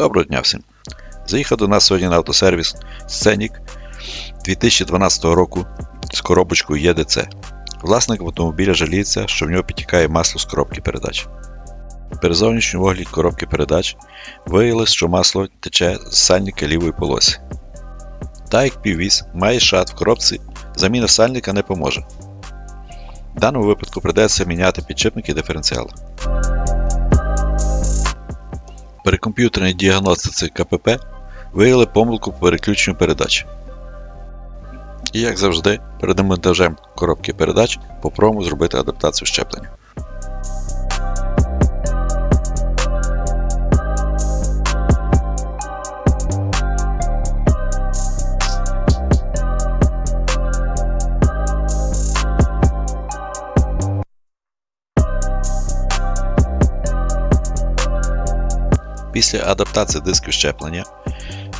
Доброго дня всім! Заїхав до нас сьогодні на автосервіс Сценік 2012 року з коробочкою ЄДЦ. Власник автомобіля жаліється, що в нього підтікає масло з коробки передач. При зовнішньому огляді коробки передач виявилось, що масло тече з сальника лівої полосі. Та як піввіз має шат в коробці, заміна сальника не поможе. В даному випадку придеться міняти підшипники диференціала. При комп'ютерній діагностиці КПП виявили помилку по переключенню передач. І як завжди, перед демонтажем коробки передач попробуємо зробити адаптацію щеплення. Після адаптації дисків щеплення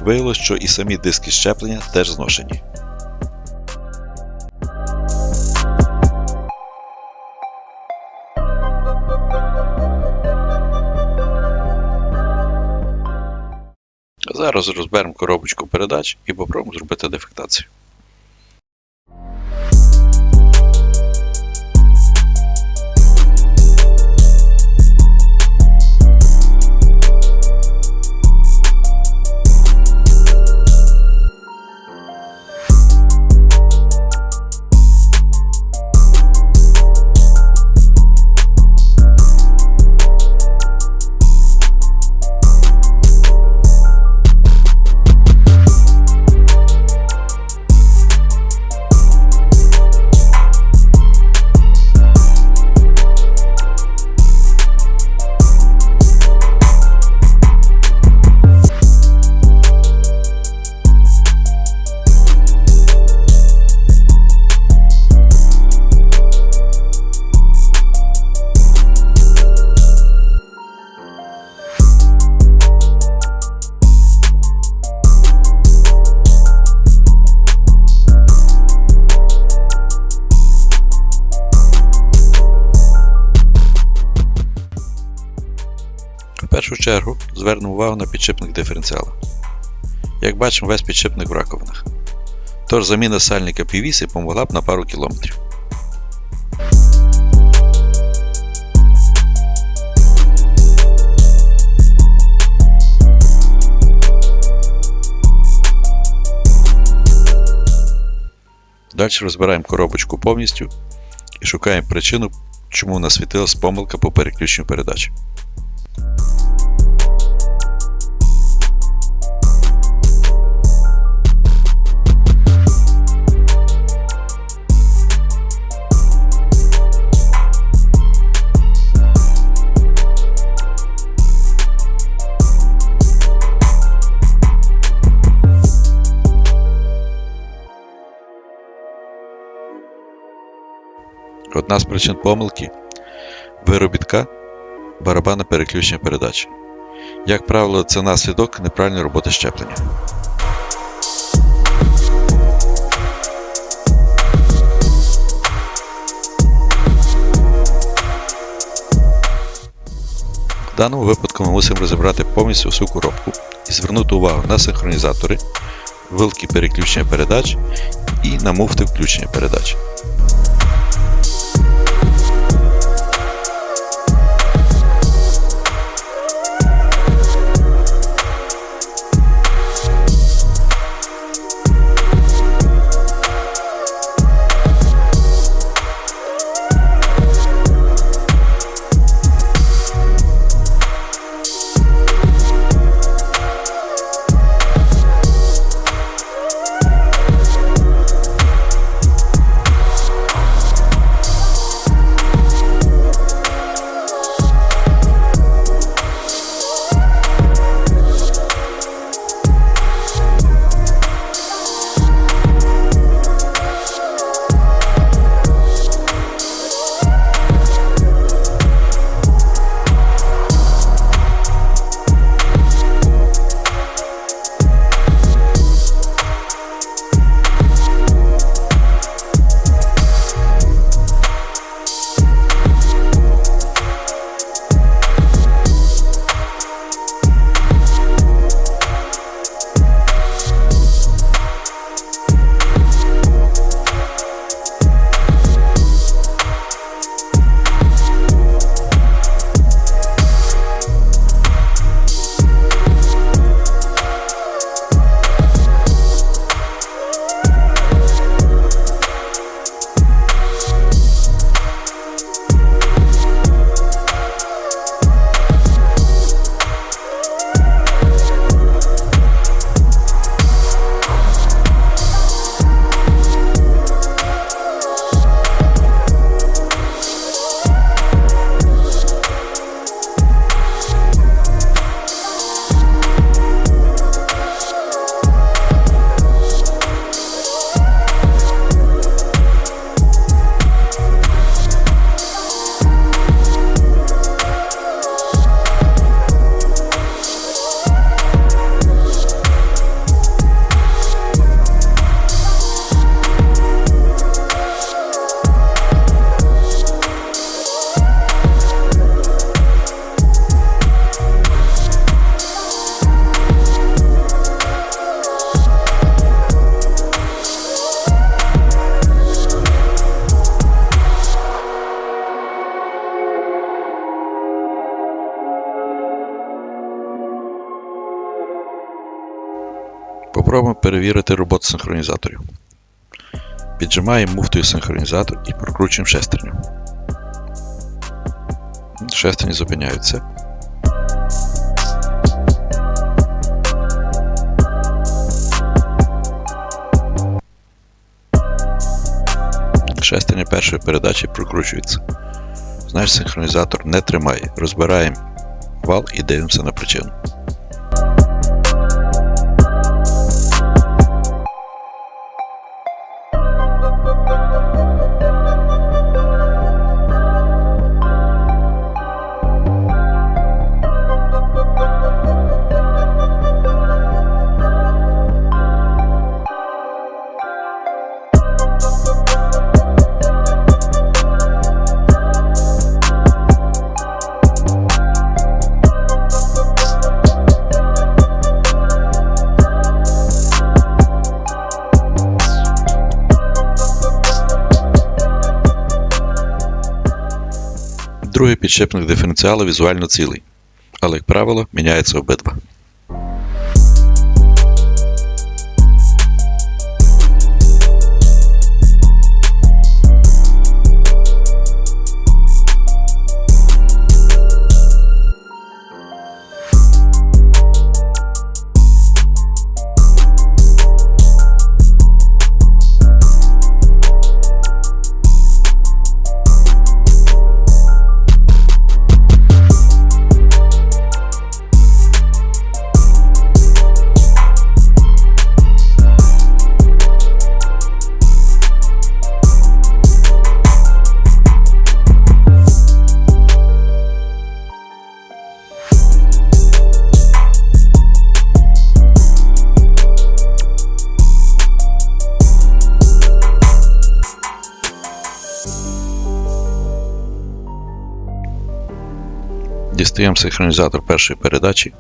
виявилось, що і самі диски щеплення теж зношені. Зараз розберемо коробочку передач і попробуємо зробити дефектацію. Першу чергу звернемо увагу на підшипник диференціала. Як бачимо, весь підшипник в раковинах. Тож заміна сальника півіси помогла б на пару кілометрів. Далі розбираємо коробочку повністю і шукаємо причину, чому у нас світилась помилка по переключенню передач. Одна з причин помилки виробітка барабана переключення передач. Як правило, це наслідок неправильної роботи щеплення. В даному випадку ми мусимо розібрати повністю всю коробку і звернути увагу на синхронізатори, вилки переключення передач і на муфти включення передач. Перевірити роботу синхронізаторів. Піджимаємо муфтою синхронізатор і прокручуємо шестерню. Шестерні зупиняються. Шестерня першої передачі прокручується. Значить, синхронізатор не тримає. Розбираємо вал і дивимося на причину. Другий підшипник диференціалу візуально цілий, але, як правило, міняється обидва. Дістаємо синхронізатор першої передачі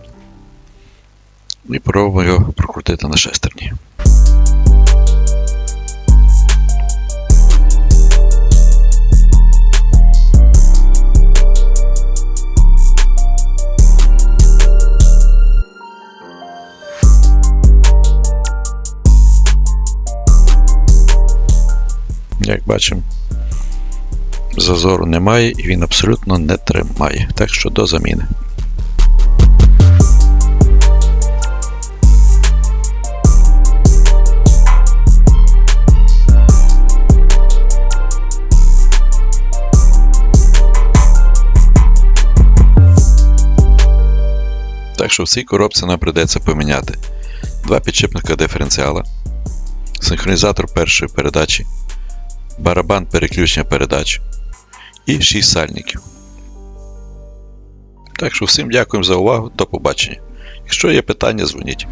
і пробуємо його прокрутити на шестерні. Як бачимо, зазору немає і він абсолютно не тримає. Так що до заміни. Так що в цій коробці нам прийдеться поміняти два підшипника диференціала, синхронізатор першої передачі, барабан переключення передач і 6 сальників. Так що всім дякуємо за увагу, до побачення. Якщо є питання, дзвоніть.